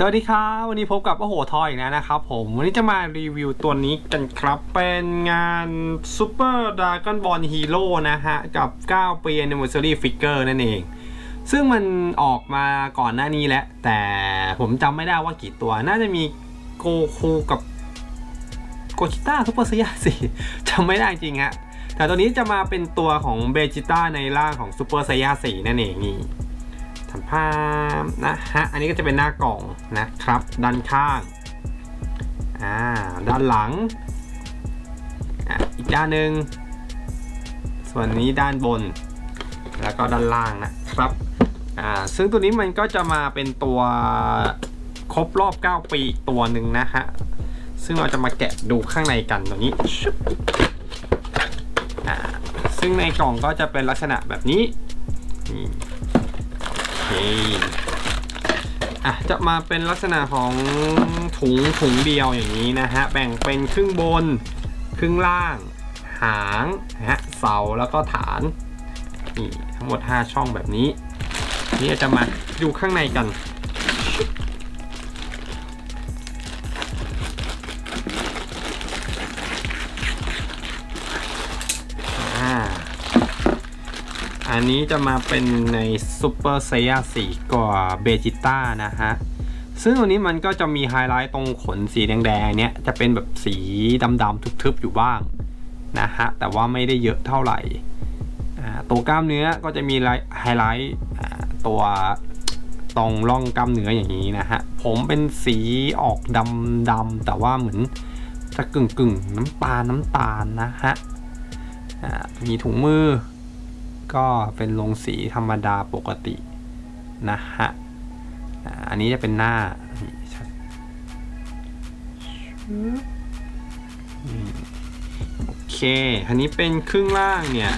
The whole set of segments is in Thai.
สวัสดีครับ วันนี้พบกับโอ้โหทอยอีกแล้วนะครับผม วันนี้จะมารีวิวตัวนี้กันครับ เป็นงาน Super Dragon Ball Hero นะฮะ กับ 9 ปี Anniversary Figure นั่นเอง ซึ่งมันออกมาก่อนหน้านี้แล้ว แต่ผมจำไม่ได้ว่ากี่ตัว น่าจะมีโกคูกับโกจิต้าซุปเปอร์ไซยาสิจำไม่ได้จริงฮะ แต่ตัวนี้จะมาเป็นตัวของเบจิต้าในร่างของซูเปอร์ไซยาสีนั่นเองนี่ ทำภาพนะฮะ อันนี้ก็จะเป็นหน้ากล่องนะครับ ด้านข้าง อ่า ด้านหลัง อะ อีกด้านหนึ่ง ส่วนนี้ด้านบน แล้วก็ด้านล่างนะครับ อ่า ซึ่งตัวนี้มันก็จะมาเป็นตัวครบรอบ 9 ปีอีตัวหนึ่งนะฮะ ซึ่งเราจะมาแกะดูข้างในกันตัวนี้ ซึ่งในกล่องก็จะเป็นลักษณะแบบนี้นี่ เคอะจะมาเป็นลักษณะของถุงถุงเดียวอย่างนี้นะฮะแบ่งเป็นครึ่งบน ครึ่งล่าง หางนะฮะเสาแล้วก็ฐานนี่ทั้งหมด 5 ช่องแบบนี้ นี่จะมาดูข้างในกัน อันนี้จะมาเป็นในซูเปอร์ไซยาสีกว่าเบจิต้านะฮะ ซึ่งตัวนี้มันก็จะมีไฮไลท์ตรงขนสีแดงๆเนี้ยจะเป็นแบบสีดำๆทึบๆอยู่บ้างนะฮะ แต่ว่าไม่ได้เยอะเท่าไหร่ตัวกล้ามเนื้อก็จะมีไฮไลท์ตัวตรงร่องกล้ามเนื้ออย่างนี้นะฮะ ผมเป็นสีออกดำๆแต่ว่าเหมือนจะกึ่งๆน้ำตาลน้ำตาลนะฮะมีถุงมือ ก็เป็นลงสีธรรมดาปกตินะฮะ อันนี้จะเป็นหน้าโอเคอันนี้เป็นครึ่งล่างเนี่ย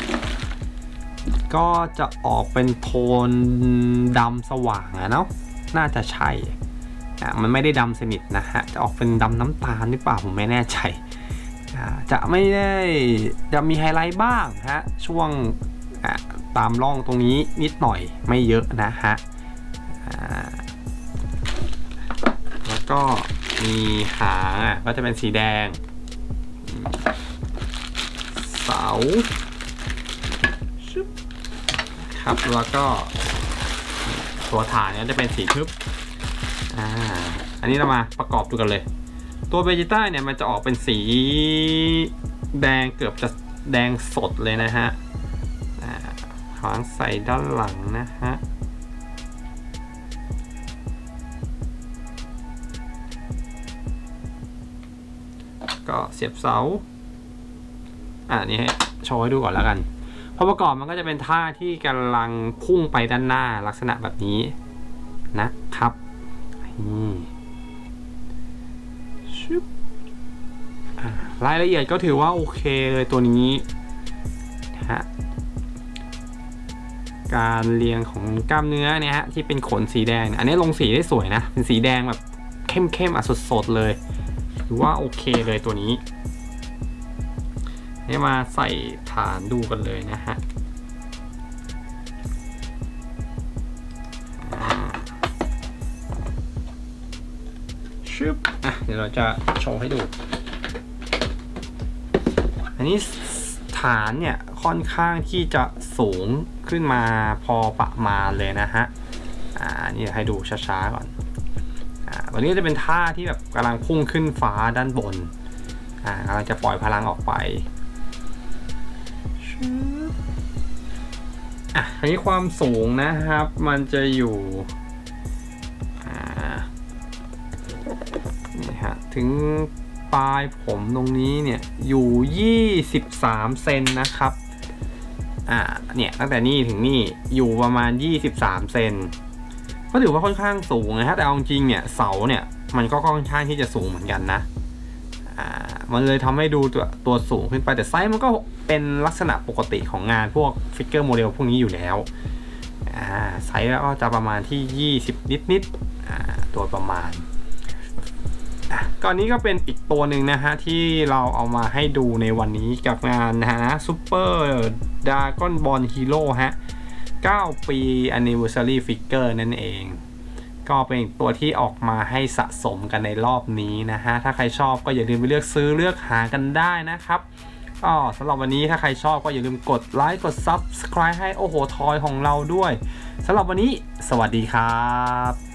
ก็จะออกเป็นโทนดำสว่างอะเนาะ น่าจะใช่อะมันไม่ได้ดำสนิทนะฮะ จะออกเป็นดำน้ำตาลหรือเปล่าผมไม่แน่ใจอ่าจะไม่ได้จะมีไฮไลท์บ้างฮะ ช่วง ตามร่องตรงนี้นิดหน่อยไม่เยอะนะฮะแล้วก็มีหางอะก็จะเป็นสีแดง เสาครับแล้วก็ตัวฐานเนี้ยจะเป็นสีทึบอ่าอันนี้เรามาประกอบดูกันเลย ตัวเบจิต้าเนี่ยมันจะออกเป็นสีแดงเกือบจะแดงสดเลยนะฮะ ขวางใส่ด้านหลังนะฮะก็เสียบเสา อ่านี่โชว์ให้ดูก่อนแล้วกันพอประกอบมันก็จะเป็นท่าที่กำลังพุ่งไปด้านหน้าลักษณะแบบนี้นะครับชุบรายละเอียดก็ถือว่าโอเคเลยตัวนี้ฮะ การเรียงของกล้ามเนื้อเนี่ยฮะที่เป็นขนสีแดง อันนี้ลงสีได้สวยนะ เป็นสีแดงแบบเข้มๆอะสดๆเลยถือว่าโอเคเลยตัวนี้ให้มาใส่ฐานดูกันเลยนะฮะชึบอะเดี๋ยวเราจะโชว์ให้ดู อันนี้ ฐานเนี่ยค่อนข้างที่จะสูงขึ้นมาพอประมาณเลยนะฮะ อ่า นี่ให้ดูช้าๆก่อน อ่าวันนี้จะเป็นท่าที่แบบกำลังพุ่งขึ้นฟ้าด้านบน อ่ากำลังจะปล่อยพลังออกไปอะอันนี้ความสูงนะครับ มันจะอยู่ อ่า นี่ฮะ ถึง ปลายผมตรงนี้เนี่ยอยู่ 23 เซนนะครับ อ่า เนี่ยตั้งแต่นี่ถึงนี่อยู่ประมาณ 23 เซน ก็ถือว่าค่อนข้างสูงนะฮะ แต่เอาจริงเนี่ยเสาเนี่ยมันก็ค่อนข้างที่จะสูงเหมือนกันนะ อ่า มันเลยทำให้ดูตัวตัวสูงขึ้นไป แต่ไซส์มันก็เป็นลักษณะปกติของงานพวกฟิกเกอร์โมเดลพวกนี้อยู่แล้ว อ่า ไซส์ก็จะประมาณที่ 20 นิดๆ อ่า ตัวประมาณ ก่อนนี้ก็เป็นอีกตัวหนึ่งนะฮะ ที่เราเอามาให้ดูในวันนี้กับงานนะฮะซูเปอร์ดาก้อนบอลฮีโร่ฮะ 9 ปี anniversary figure นั่นเอง ก็เป็นตัวที่ออกมาให้สะสมกันในรอบนี้นะฮะ ถ้าใครชอบก็อย่าลืมไปเลือกซื้อเลือกหากันได้นะครับก็สำหรับวันนี้ถ้าใครชอบก็อย่าลืมกดไลค์กด Subscribe ให้โอ้โหทอยของเราด้วยสำหรับวันนี้ สวัสดีครับ